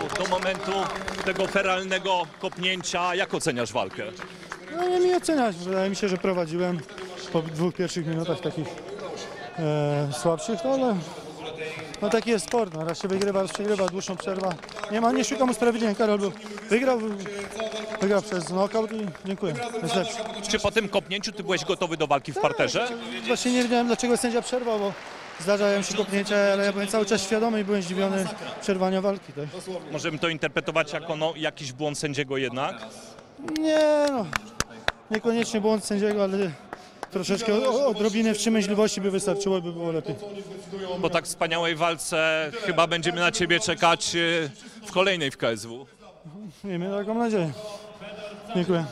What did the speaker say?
do momentu tego feralnego kopnięcia. Jak oceniasz walkę? No nie mi oceniać, wydaje mi się, że prowadziłem po dwóch pierwszych minutach takich e, słabszych, no ale no taki jest sport, no, raz się wygrywa, raz przegrywa, dłuższą przerwa. Nie ma, nie szukam usprawiedliwień, Karol był, wygrał, wygrał przez knockout i dziękuję, jest lepszy. Czy po tym kopnięciu ty byłeś gotowy do walki w parterze? Właśnie nie wiedziałem, dlaczego sędzia przerwał, bo zdarzają się kopnięcia, ale ja byłem cały czas świadomy i byłem zdziwiony przerwania walki. Tak? Możemy to interpretować jako no, jakiś błąd sędziego jednak? Nie no, niekoniecznie błąd sędziego, ale troszeczkę odrobinę wstrzemięźliwości by wystarczyło i by było lepiej. Po tak wspaniałej walce chyba będziemy na ciebie czekać e, w kolejnej w KSW. Miejmy taką nadzieję. Dziękuję.